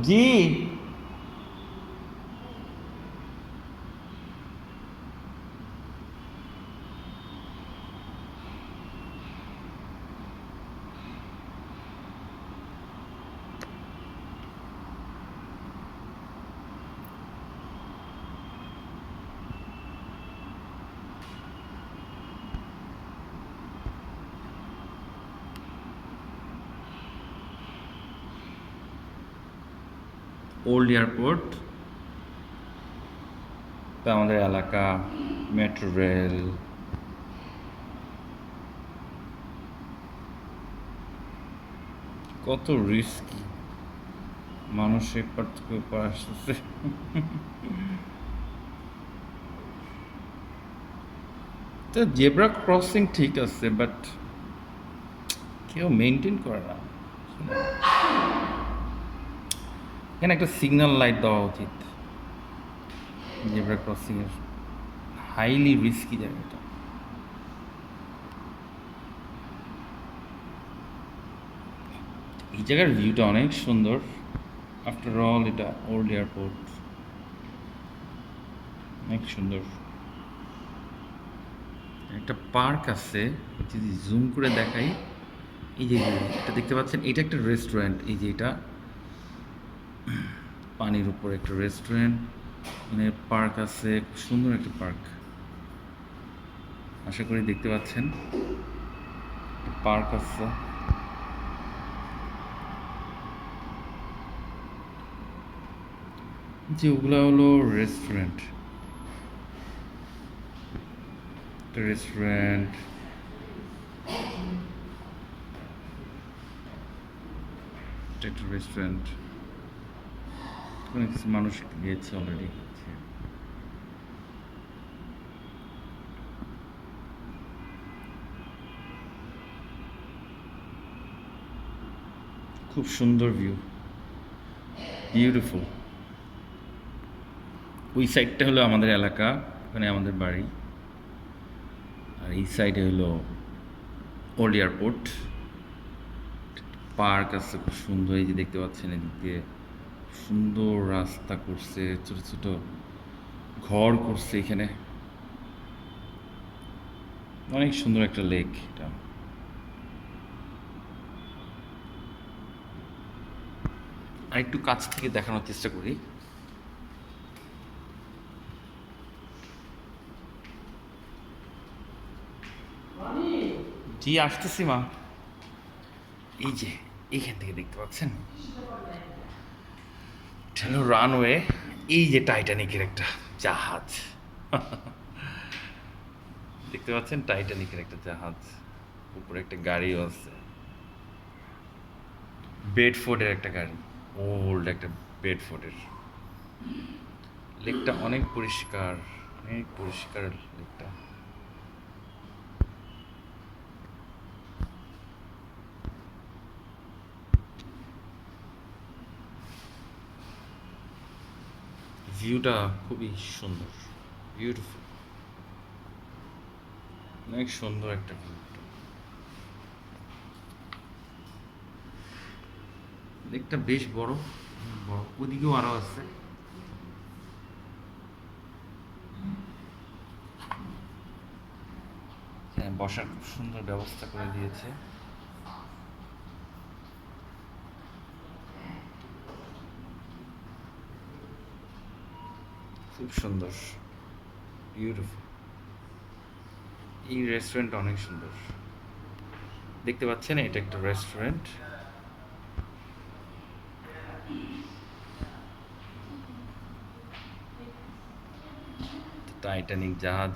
জি old airport তা আমাদের এলাকা মেট্রো রেল কত রিস্কি মানুষ এপার থেকে ওপার আসতেছে। তো জেব্রা ক্রসিং ঠিক আছে বাট কেউ মেনটেন করে না। এখানে একটা সিগন্যাল লাইট দেওয়া উচিত। জেব্রা ক্রসিং এর হাইলি রিস্কি জায়গাটা। এই জায়গার ভিউটা অনেক সুন্দর। আফটার অল এটা ওল্ড এয়ারপোর্ট অনেক সুন্দর। একটা পার্ক আছে, যদি জুম করে দেখাই, এই যে এটা দেখতে পাচ্ছেন, এটা একটা রেস্টুরেন্ট এই যে এটা পানির উপর একটা রেস্টুরেন্ট মানে পার্ক আছে সুন্দর একটা পার্ক আশা করি দেখতে পাচ্ছেন। পার্ক আছে। যে ওগুলা হলো রেস্টুরেন্ট রেস্টুরেন্ট একটা রেস্টুরেন্ট অনেক মানুষ গিয়েছে অলরেডি খুব সুন্দর ভিউ বিউটিফুল ওই সাইডটা হলো আমাদের এলাকা, ওখানে আমাদের বাড়ি। আর এই সাইডে হলো ওল্ড এয়ারপোর্ট পার্ক আছে, খুব সুন্দর, এই যে দেখতে পাচ্ছেন এদিক দিয়ে। সুন্দর রাস্তা করছে, ছোট ছোট ঘর করছে এখানে। অনেক সুন্দর একটা লেক এটা। আর একটু কাছ থেকে দেখানোর চেষ্টা করি। জি, আসতেছি মা। এই যে এইখান থেকে দেখতে পাচ্ছেন? হলো রানওয়ে এই যে টাইটানিকের একটা জাহাজ। দেখতে পাচ্ছেন? টাইটানিকের একটা জাহাজ। উপরে একটা গাড়িও আছে। বেডফোর্ডের একটা গাড়ি। ওল্ড একটা বেডফোর্ডের লেকটা অনেক পরিষ্কার অনেক পরিষ্কার লেকটা ভিউটা খুবই সুন্দর বিউটিফুল অনেক সুন্দর একটা লেকটা বেশ বড় বড়। ওদিকেও আরও আছে। হ্যাঁ বসার খুব সুন্দর ব্যবস্থা করে দিয়েছে। খুব সুন্দর। বিউটিফুল এই রেস্টুরেন্ট অনেক সুন্দর। দেখতে পাচ্ছেন, এটা একটা রেস্টুরেন্ট টাইটানিক জাহাজ।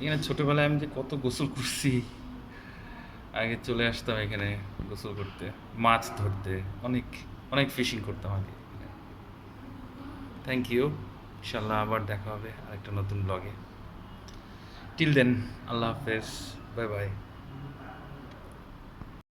এখানে ছোটবেলায় আমি যে কত গোসল করছি, আগে চলে আসতাম এখানে গোসল করতে, মাছ ধরতে, অনেক অনেক ফিশিং করতাম আগে। থ্যাংক ইউ ইনশাল্লাহ আবার দেখা হবে আরেকটা নতুন ব্লগে টিল দেন আল্লাহ হাফেজ। Bye bye